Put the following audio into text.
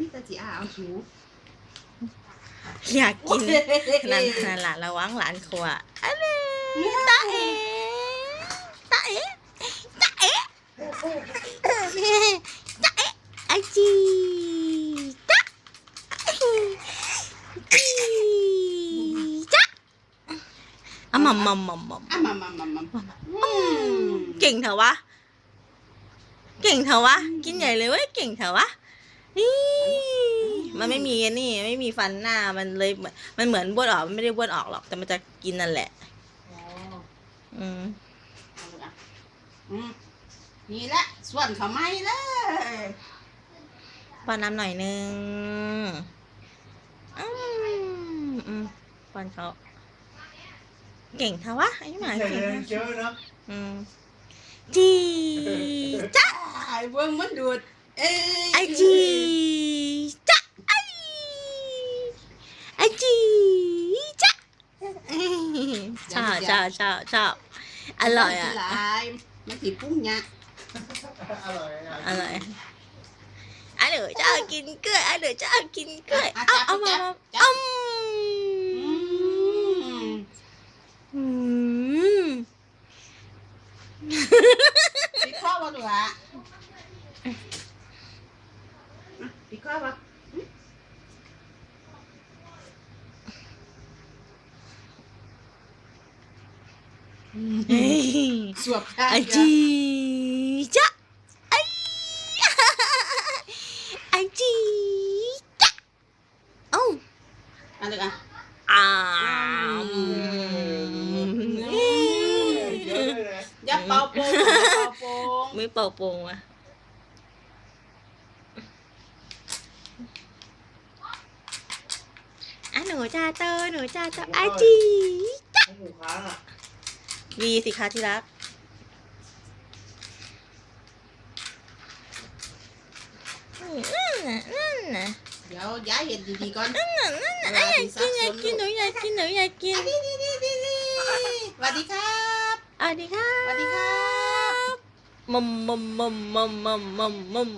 มีแต่สิอาเอาสูอยากกินนั่นนั่นล่ะระวังหลานขวอะไรตาเอ๋ตาเอ๋ตาเอ๋ตาเอ๋ไอจีตาจีจ้าอะมัมมัมมัมมัมอะมามามามาอืมเก่งเถอะวะ เก่งเถอะวะ กินใหญ่เลยเว้ย เก่งเถอะวะ นี่มันไม่มีอันนี่ไม่มีฟันหน้ามันเลยเหมือนมันเหมือนบ้วนออกมันไม่ได้บ้วนออกหรอก แต่มันจะกินนั่นแหละอ๋ออืมเอาลูกอะอืมนี่แหละส่วนเขาไม่เลยป้อนน้ำหน่อยนึงอืมอืมป้อนเขาเก่งเถอะวะไอ้หมาใหญ่เก่งเลยนะเยอะนะอืมจีจ้าไอ้เบิ้งมันดูด เอ้ยไอจีจ้าไอไอจีจ้าชอบชอบชอบชอบอร่อยอะหลายมันสิ ปรุ้งเนี่ยอร่อยอร่อยอันเดี๋ยวจะเอากินกล้วยอันเดี๋ยวจะเอากินกล้วยเอาเอามามาจัอืบมอืมอืมปีข้อวะลูกอะอะปีข้อวะเฮ้ยสวบข้างไอเดียวจีจ้าไอไอจีจ้าเอ้าเอะไรกันอ้าวเยอะเลยนะอย่าเป่าโป่งอย่าเป่าโป่งไม่เป่าโปงอะ อะหนูจ้าเตอหนูจ้าเตอไอจีหมูค้างอะวีสิคะที่รัก นั่นน่ะนั่นน่ะเดี๋ยวย้ายเห็ดดีๆก่อนนั่นน่ะนั่นน่ะอะอยากกินอยากกินหนูอยากกินหนูอยากกินดีดีดีดีดีสวัสดีครับสวัสดีค่ะสวัสดีครับมัมมัมมัมมัมมัมมัมมัม